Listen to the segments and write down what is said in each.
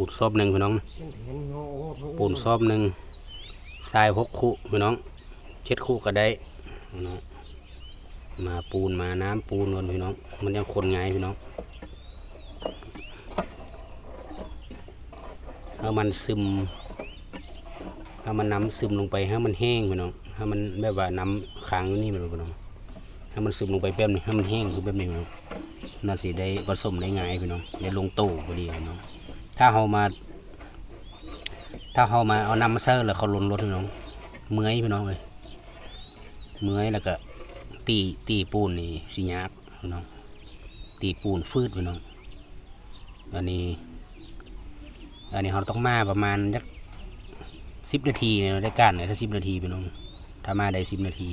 ปูนซอบหนึ่งพี่น้องปูนซอบหนึ่งทรายหกคู่พี่น้องเจ็ดคู่ก็ได้น้องมาปูนมาน้ำปูนก่อนพี่น้อง มันยังคนไงพี่น้องเอามันซึมเอามันน้ำซึมลงไปให้มันแห้งพี่น้องให้มันแบบว่าน้ำค้างอยู่นี่มันพี่น้องให้มันซึมลงไปแป๊บนึงให้มันแห้งคือแบบนี้พี่น้องน่าสิได้ผสมได้ง่ายพี่น้องได้ลงตู้พอดีพี่น้อง ถ้าเรามา ถ้าเขามาเอานำมาเซอร์แล้วเขาลนรถพี่น้อง เมื่อยพี่น้องเลยเมื่อยแล้วก็ ตีตีปูนนี่สิยากพี่น้อง ตีปูนฟืดพี่น้อง อันนี้ อันนี้เขาต้องมาประมาณสักสิบนาทีในรายได้การเนี่ยถ้าสิบนาทีพี่น้อง ถ้ามาได้สิบนาที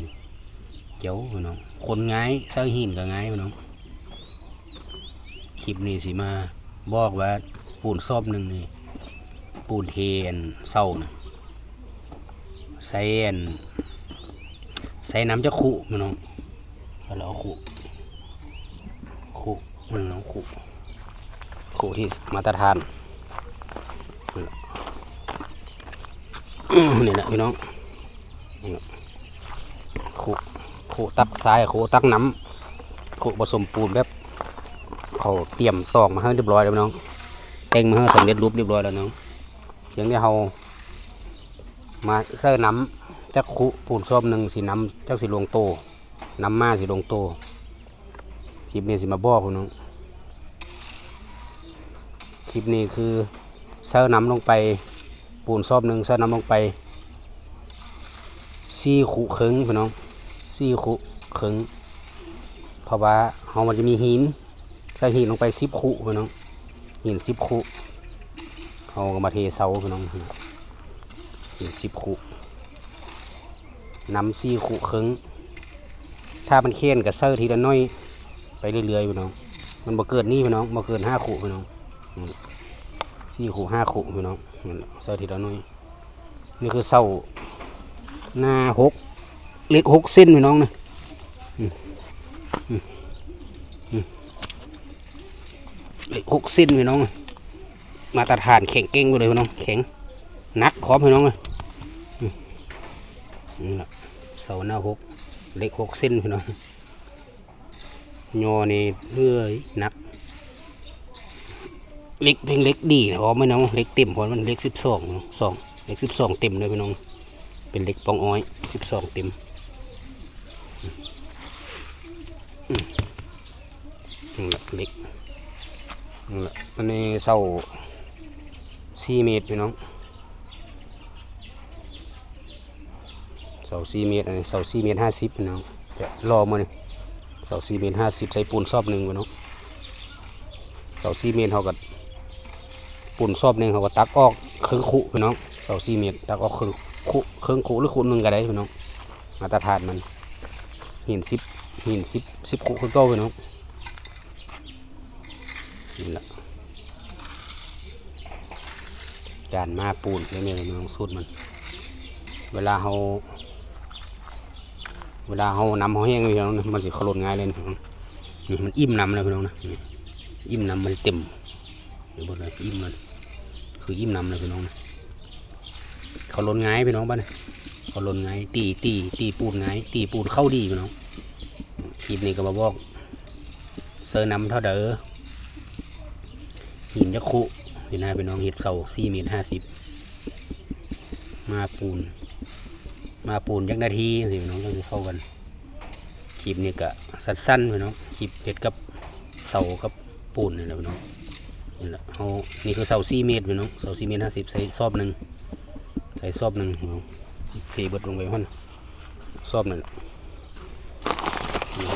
เจ๋วพี่น้อง คนง่ายเซอร์หินก็ง่ายพี่น้อง คลิปนี้สิมาบอกว่า ปูนซ่อบหนึ่งนี่ปูนเทอันเศร้านะใส่อันใส่น้ำจะขุมันน้องแล้วขุขุมันน้องขุขุที่มาตรฐานนี่แหละพี่น้องขุขุตักทรายขุตักน้ำขุผสมปูนแบบเขาเตรียมตอกมาให้เรียบร้อยแล้วพี่น้อง เต็งมาให้สำเร็จรูปเรียบร้อยแล้วน้องเพียงที่เรามาเสื้อน้ำจักคุปูนซ้อมหนึ่งสีน้ำจักสีลงโตน้ำมาสีลงโตคลิปนี้สิมาบอกคุณน้องคลิปนี้คือเสื้อน้ำลงไปปูนซ้อมหนึ่งเสื้อน้ำลงไปซี่ขุครึ่งพี่น้องซี่ขุครึ่งเพราะว่าเรามันจะมีหินใส่หินลงไปสิบขุพี่น้อง หินสิบขุเอาก็มาเทเสาพี่น้องอีกสิบขุน้ำซี่ขุครึ่งถ้ามันเค้นกับเซอร์ทีละน้อยไปเรื่อยๆพี่น้อง มันบ่เกิดนี่พี่น้องบ่เกินห้าขุพี่น้องสี่ขุห้าขุพี่น้องเซอร์ทีละน้อยนี่คือเสาหน้าหกเล็กหกเส้นพี่น้องนะอืมอืมอืมเล็ก หกเส้นพี่น้อง มาตรฐานแข็งเก่งไปเลยพี่น้อง แข็งนักขอบพี่น้องเลยนี่แหละเสาหน้าหกเล็กหกเส้นพี่น้องยอนี่เอ้ยนัก เล็กเพียงเล็กดีพอมไหมน้องเล็กเต็มพอมันเล็กสิบสองสองเล็กสิบสองเต็มเลยพี่น้อง เป็นเล็กปองอ้อยสิบสองเต็มเล็ก นั่นนี้เสาสี่เมตรพี่น้องเสาสี่เมตรอันนี้เสาสี่เมตรห้าสิบพี่น้องจะรอมาเนี่ยเสาสี่เมตรห้าสิบใส่ปูนซอบหนึ่งพี่น้องเสาสี่เมตรเขาก็ปูนซอบหนึ่งเขาก็ตักออกครึ่งคุพี่น้องเสาสี่เมตรตักออกครึ่งคุครึ่งคุหรือคุหนึ่งก็ได้พี่น้องมาตรฐานมันหินสิบหินสิบสิบคุคือเก้าพี่น้อง นี่แหละจานมาปูนไม่มีอะไรน้องสูตรมัน เวลาเขาเวลาเขานำเขาแห้งพี่น้องมันสิขลนง่ายเลยนะพี่น้องนี่มันอิ่มน้ำเลยพี่น้องนะอิ่มน้ำมันเต็มเดี๋ยวบอกเลยอิ่มมันคืออิ่มน้ำเลยพี่น้องนะเขาลนง่ายพี่น้องบ้านนะเขาลนง่ายตีตีตีปูนง่ายตีปูนเข้าดีพี่น้องคลิปนี้ก็มาบอกเซอร์น้ำเท่าเด้อ หินยักคุนี่นะเป็นน้องเห็ดเสาสี่เมตรห้าสิบมาปูน มาปูนยักนาทีสิพี่น้องจะเข้ากันคลิปนี้ก็สั้นๆพี่น้องคลิปเห็ดกับเสากับปูนนี่แหละน้องนี่แหละเอานี่คือเสาสี่เมตรพี่น้องเสาสี่เมตรห้าสิบใส่ซอบหนึ่งใส่ซอบหนึ่งพี่น้องเทเบิดลงไปห้อนซอบหนึ่งนี่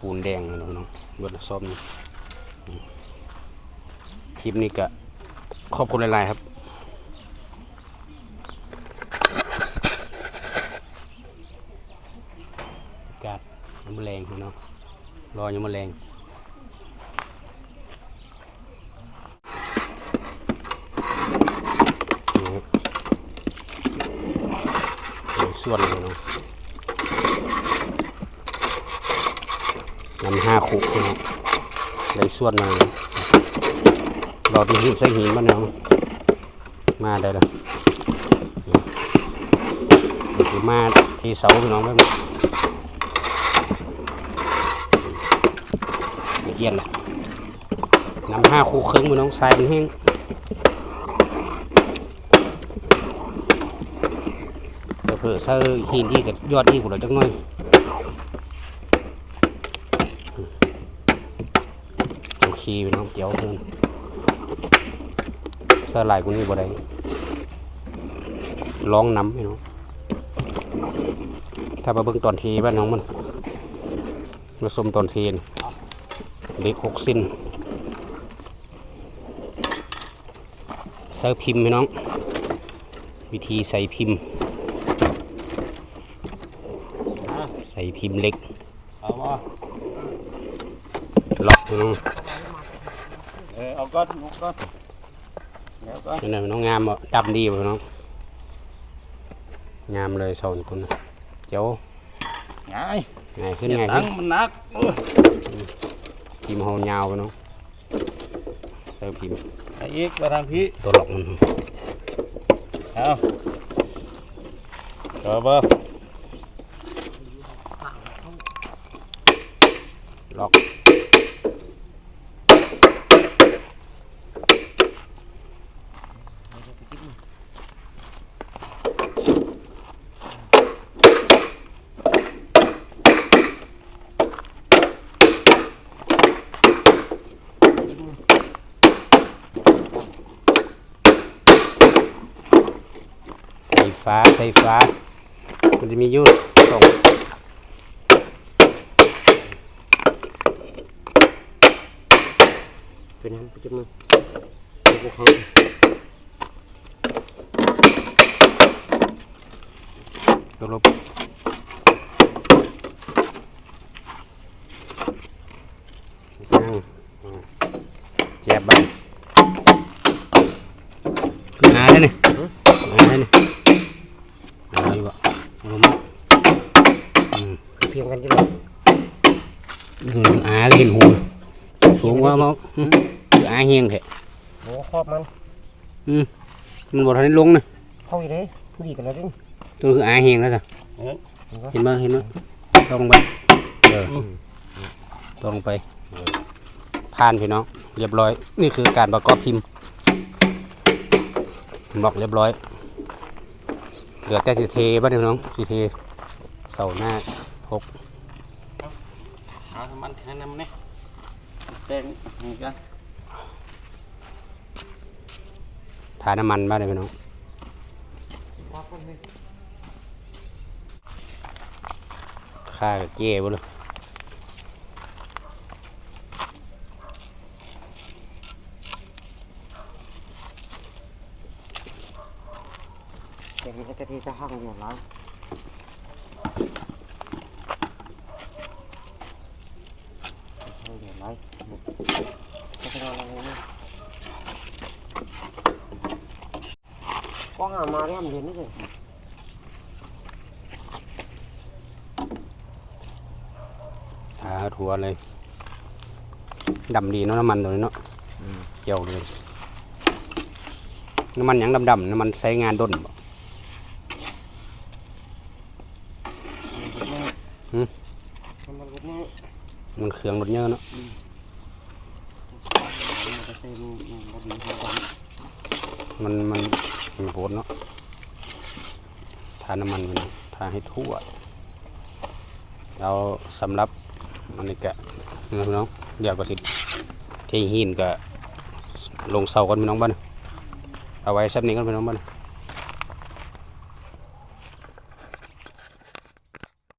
ปูนแดงนะพี่น้องเบิดลซอบหนึ่ง ลิปนี้ก็ขอบคุณหลายๆครับกาศยังมแรงเนาะรอยังมแรงส่วนเลยเนาะนำห้าคุกเนาะในส่วนมา รอที่หินใส่หินบ้านน้องมาได้แล้วนี่คือมาที่เสาพี่น้องแบบนี้ละเอียดเลยน้ำห้าคู่ครึ่งพี่น้องทรายมันแห้งเผื่อๆใส่หินอีกกับยอดอีกกูเลยจักหน่อยโอเคพี่น้องเจียวเพิ่น สลายกูนี่บ่ได้ร้องน้ำพี่น้องถ้ามาเบิ่งตอนเทบ้านน้องมันมาสมตอนเทนเล็กหกสิ้นใส่พิมพ์พี่น้อง วิธีใส่พิมพ์ ใส่พิมพ์เล็กเอาบ่ล็อกพี่น้องเออเอาก้อนเอาก้อน เดี๋ยวก้อนนี่นะพี่น้องงามบ่ดำดีบ่พี่น้องงามเลยสอนตัวนะเจ้า ง่าย ง่ายขึ้น อย่า ง่าย ตั้ ขึ้ ง น มันหนักเออ พิมพ์เฮายาวพี่น้องใส่พิมพ์ ไปอีกไปทางพี่ ตัวหลอกมัน เอาต่อเบอร์ หลอกใส่ ฟ้าใช้ฟ้า มันจะมีอยูสองเป็นยังไปจับมือพวกเขาตัวลบนั่งเจ็บบ้างหาได้นี่หาได้นี่หาได้บ่ลงมาอืม เพียงกันจะเลยคืออาเห็นหูสูงกว่าบ่อืมคืออาเฮียงแท้โอ้ครอบมันมันบ่ทันได้ลงนะเข้าอีกเลยดีกันแล้วจริงตัวคืออาเฮียงแล้วจ้ะเห็นบ่เห็นบ่ตรงไปเออตรงไปเออผ่านพี่น้องเรียบร้อย นี่คือการประกอบพิมพ์บล็อกเรียบร้อย เหลือแต่สิเทบ้านพี่น้องสิเทเสาหน้า เอาน้ำมันให้น้ำนี่แต้งนี่กันทาน้ำมันบ้านพี่น้องค่ากับเจ้บ่เลยเดี๋ยวนี้จะที่จะห้องอยู่แล้วห้องอยู่แล้วจะทำอะไรนี่ ก็หามาเรียมเรียนนี่เลยทาถั่วเลยดำดีเนาะน้ำมันตัวนี้เนาะเจียวเลยน้ำมันหยังดำๆน้ำมันใช้งานด้นบ่หืมทำมันก็นี่มันเครื่องรถเยอะเนาะ มันจะเซ็นบดีของผ มันมันมันโหดเนาะทาน้ำมันมันทาให้ทั่วเราสำรับมันนี่กะนี่นะพี่น้องเดี๋ยวก็สิเทหินกะลงเสากันพี่น้องบ้านเอาไว้ซับนี้กันพี่น้องบ้าน